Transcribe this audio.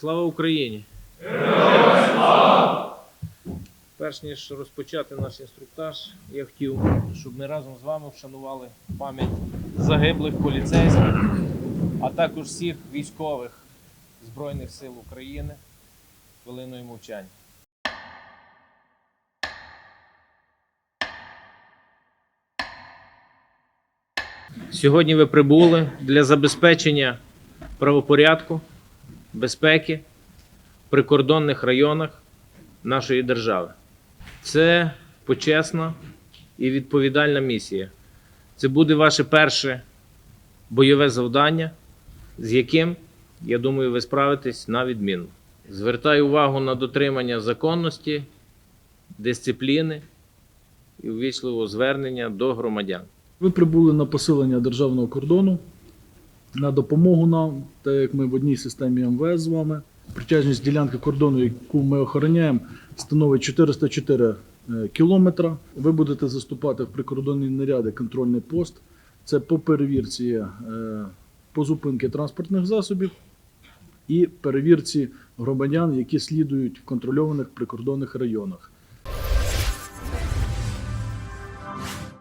Слава Україні! Перш ніж розпочати наш інструктаж, я хотів, щоб ми разом з вами вшанували пам'ять загиблих поліцейських, а також всіх військових Збройних сил України хвилиною мовчання. Сьогодні ви прибули для забезпечення правопорядку, безпеки в прикордонних районах нашої держави. Це почесна і відповідальна місія. Це буде ваше перше бойове завдання, з яким, я думаю, ви справитесь на відмінно. Звертаю увагу на дотримання законності, дисципліни і увічливого звернення до громадян. Ви прибули на посилення державного кордону, на допомогу нам, так як ми в одній системі МВС з вами. Притяжність ділянки кордону, яку ми охороняємо, становить 404 е, кілометра. Ви будете заступати в прикордонні наряди контрольний пост. Це по перевірці е, по зупинки транспортних засобів і перевірці громадян, які слідують в контрольованих прикордонних районах.